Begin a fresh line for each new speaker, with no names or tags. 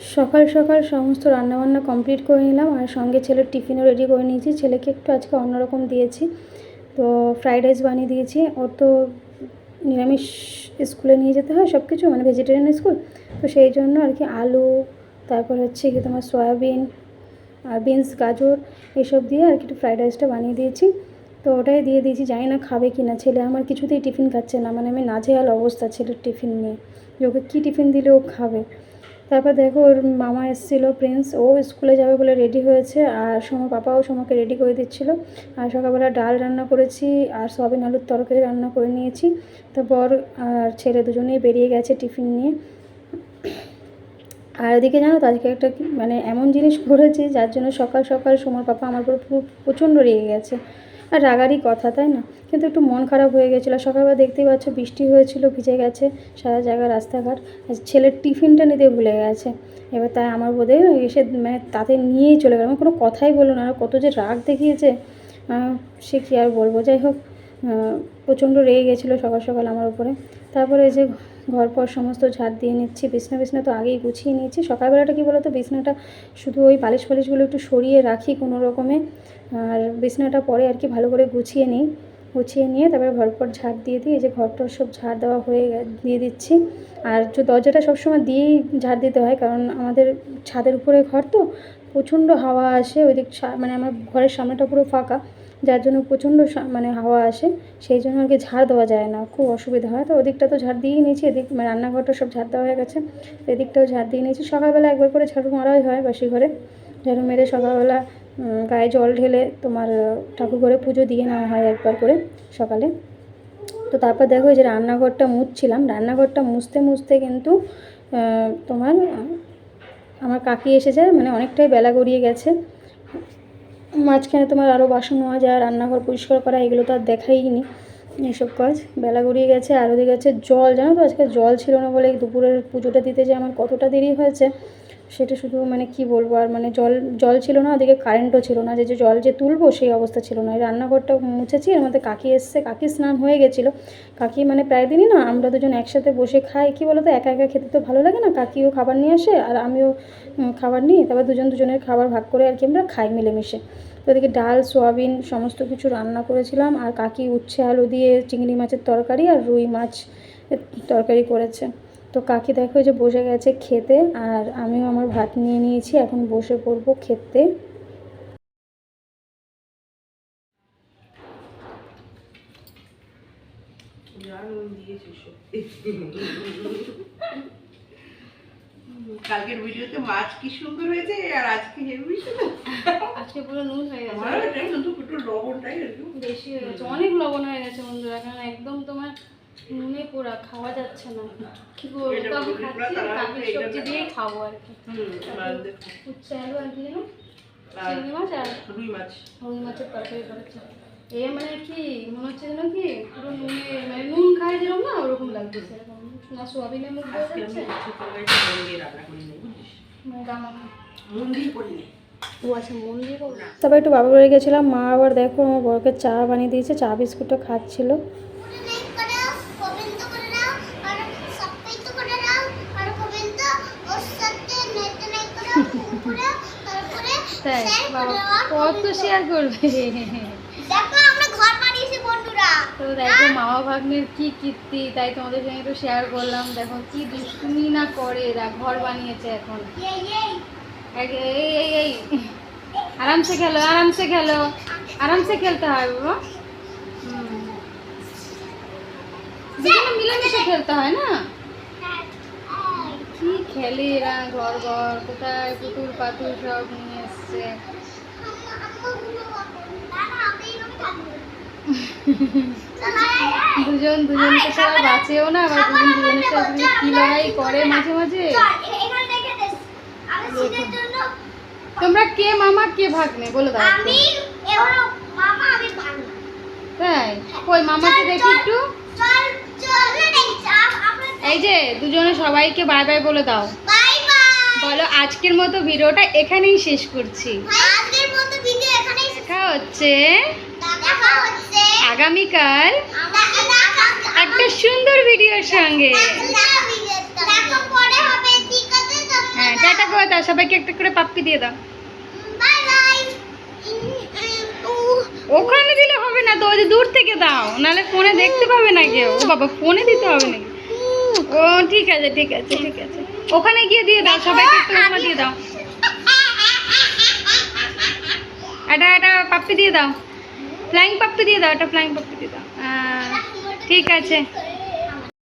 সকাল সকাল সমস্ত রান্নাবান্না কমপ্লিট করে নিলাম আর সঙ্গে ছেলের টিফিনও রেডি করে নিয়েছি। ছেলেকে একটু আজকে অন্যরকম দিয়েছি। তো ফ্রাইড রাইস বানিয়ে দিয়েছি। ওর তো নিরামিষ স্কুলে নিয়ে যেতে হয় সব কিছু মানে ভেজিটেরিয়ান স্কুল তো সেই জন্য আর কি আলু, তারপর হচ্ছে কি তোমার সয়াবিন আর বিনস গাজর এসব দিয়ে আর কি একটু ফ্রাইড রাইসটা বানিয়ে দিয়েছি। তো ওটাই দিয়ে দিয়েছি। জানি না খাবে কি না ছেলে আমার কিছুতেই টিফিন খাচ্ছে না। মানে আমি নাজেহাল অবস্থা ছেলের টিফিন নিয়ে। যে ওকে কী টিফিন দিলে ও খাবে। তারপর দেখো ওর মামা এসেছিল প্রিন্স ও স্কুলে যাবে বলে রেডি হয়েছে আর সোমা পাপাও সোমাকে রেডি করে দিচ্ছিল। আর সকালবেলা ডাল রান্না করেছি আর সয়াবিন আলুর তরকারি রান্না করে নিয়েছি। তারপর আর ছেলে দুজনেই বেরিয়ে গেছে টিফিন নিয়ে। আর এদিকে জানো তো, আজকে একটা মানে এমন জিনিস করেছি যার জন্য সকাল সকাল সোমার পাপা আমার উপর পুরো প্রচণ্ড রেগে গেছে। আর রাগারই কথা, তাই না? কিন্তু একটু মন খারাপ হয়ে গেছিল। সকালবেলা দেখতেই পাচ্ছ বৃষ্টি হয়েছিল, ভিজে গেছে সারা জায়গা রাস্তাঘাট। ছেলের টিফিনটা নিতে ভুলে গেছে। এবার তাই আমার বোধে এসে মানে তাতে নিয়েই চলে গেল আমার কোনো কথাই বলল না। কত যে রাগ দেখিয়েছে সে কী আর বলব? যাই হোক প্রচণ্ড রেগে গেছিল সকাল সকাল আমার উপরে। তারপরে যে ঘর পর সমস্ত ঝাড় দিয়ে নিচ্ছি, বিছনা বিছনা তো আগেই গুছিয়ে নিয়েছি। সকালবেলাটা কী বলতো, বিছনাটা শুধু ওই বালিশ ফালিশগুলো একটু সরিয়ে রাখি কোনো রকমে। আর বিছনাটা পরে আর কি ভালো করে গুছিয়ে নিই। গুছিয়ে নিয়ে তারপরে ঘর পর ঝাড় দিয়ে দিই, এই যে ঘর টর সব ঝাড় দেওয়া হয়ে দিয়ে দিচ্ছি। আর যে দরজাটা সবসময় দিয়েই ঝাড় দিতে হয়, কারণ আমাদের ছাদের উপরে ঘর তো, প্রচণ্ড হাওয়া আসে, ওই দিক মানে আমার ঘরের সামনেটা পুরো ফাঁকা। যার জন্য প্রচণ্ড মানে হাওয়া আসে, সেই জন্য আর কি ঝাড় দেওয়া যায় না। খুব অসুবিধা হয়। তো ওদিকটা তো ঝাড় দিয়েই নিয়েছি, এদিক মানে রান্নাঘরটা সব ঝাড় দেওয়া হয়ে গেছে। এদিকটাও ঝাড় দিয়ে নিয়েছি। সকালবেলা একবার করে ঝাড়ু মারাই হয় বাসি ঘরে। ঝাড়ু মেরে সকালবেলা গায়ে জল ঢেলে তোমার ঠাকুর ঘরে পুজো দিয়ে নেওয়া হয় একবার করে সকালে। তো তারপর দেখো যে রান্নাঘরটা মুছছিলাম। রান্নাঘরটা মুছতে মুছতে কিন্তু তোমার, আমার কাকি এসে যায় মানে অনেকটাই বেলা গড়িয়ে গেছে। মাঝখানে তোমার আরও বাসন মাজা, রান্নাঘর পরিষ্কার করা, এগুলো তো আর দেখাইনি এসব কাজ। বেলা গড়িয়ে গেছে, আর ওদিকে গেছে জল, জানো তো আজকে জল ছিল না বলে দুপুরের পুজোটা দিতে যে আমার কতটা দেরি হয়েছে। সেটা শুধু মানে কি বলব, আর মানে জল জল ছিল না, ওদিকে কারেন্টও ছিল না, যে যে জল যে তুলবো সেই অবস্থা ছিল না। রান্নাঘরটা মুছেছি, এর মধ্যে কাকি এসছে, কাকি স্নান হয়ে গেছিল। কাকি মানে প্রায় দিনই না, আমরা দুজন একসাথে বসে খাই। কি বলতো, একা একা খেতে তো ভালো লাগে না, কাকিও খাবার নিয়ে আসে আর আমিও খাবার নিই। তারপর দুজন দুজনের খাবার ভাগ করে আর কি আমরা খাই মিলেমিশে। তো ওদিকে ডাল, সোয়াবিন সমস্ত কিছু রান্না করেছিলাম। আর কাকি উচ্ছে আলু দিয়ে চিংড়ি মাছের তরকারি আর রুই মাছ তরকারি করেছে। তো কাকি দেখো যে বসে গেছে খেতে আর আমিও আমার ভাত নিয়ে নিয়েছি এখন বসে পড়ব খেতে।
কালকের ভিডিওতে মাছ কি সুন্দর হয়েছে আর আজকে হেভি
আজকে পুরো নুন হয়ে
আমার ওটাই কিন্তু একটু লবণটাই একটু।
বেশি হয়ে গেছে অনেক লবণ হয়ে গেছে বন্ধুরা কারণ একদম তোমার নুনে পোড়া খাওয়া যাচ্ছে না। কি করব আমি খাচ্ছি সবজি খাব আর কি। উচ্ছে আলু আর কি চিংড়ি মাছ আর
রুই মাছ।
রুই মাছের তরকারি করেছে। এ মানে কি মনে হচ্ছে যেন কি পুরো নুনে মানে নুন খায় যেরকম না ওরকম লাগছে সেরকম। না সোয়াবিনের মুখ যাচ্ছে?
মন দিয়ে রান্না করি নি বুঝিস?
মানে গামা
মন দিয়ে করি নি।
ও আচ্ছা মন দিয়ে তারপর একটু বাবা বাড়ি গেছিলাম মা আবার দেখো আমার বরকে চা বানিয়ে দিয়েছে চা বিস্কুটটা খাচ্ছিল
লাইক করে দাও কমেন্ট করে দাও আর সাবস্ক্রাইব করে দাও আর কমেন্ট ওর সাথে নেট লাইক করে উপরে তারপরে
তাই কত শেয়ার করবে? তো দেখো মামা ভাগ্নের কি কীর্তি তাই তোমাদের সঙ্গে একটু শেয়ার করলাম। দেখো কি দুষ্টুমি না করে এরা ঘর বানিয়েছে এখন।
এই এই।
এই আরামসে খেলো আরামসে খেলো। আরামসে খেলতে হয় বাবা। দুজনে মিলেমিশে খেলতে হয় না? কি খেলে এরা ঘর ঘর? কোথায় পুতুল পাতুল সব নিয়ে এসছে? দুজন দুজনকে ছাড়া বাঁচেও না আবার দুজন দুজনের সাথে কি লড়াই করে মাঝে মাঝে? তোমরা কে মামা কে ভাগ্নে? বলে দাও একটু।
আমি এবার মামা আমি ভাঙি
তাই কই মামাকে দেখি একটু
চল চল না চাপ আমরা
এই যে দুজনে সবাইকে বাই বাই বলে দাও। বলো আজকের মতো ভিডিওটা এখানেই শেষ করছি। দেখা হচ্ছে। আগামীকাল একটা সুন্দর ভিডিওর সঙ্গে। হ্যাঁ টাটা
করে দাও সবাইকে একটা করে পাপ্পি দিয়ে দাও। ওখানে দিলে হবে না তো ওই দূর থেকে দাও নাহলে ফোনে দেখতে পাবে না কেউ। ও বাবা ফোনে দিতে হবে নাকি? ও ঠিক আছে ঠিক আছে ঠিক আছে। ওখানে গিয়ে দিয়ে দাও সবাইকে একটু উপমা দিয়ে দাও। এটা এটা পাপ্পি দিয়ে দাও। ফ্লাইং পাপ্পি দিয়ে দাও এটা ফ্লাইং পাপ্পি দিয়ে দাও। ঠিক আছে।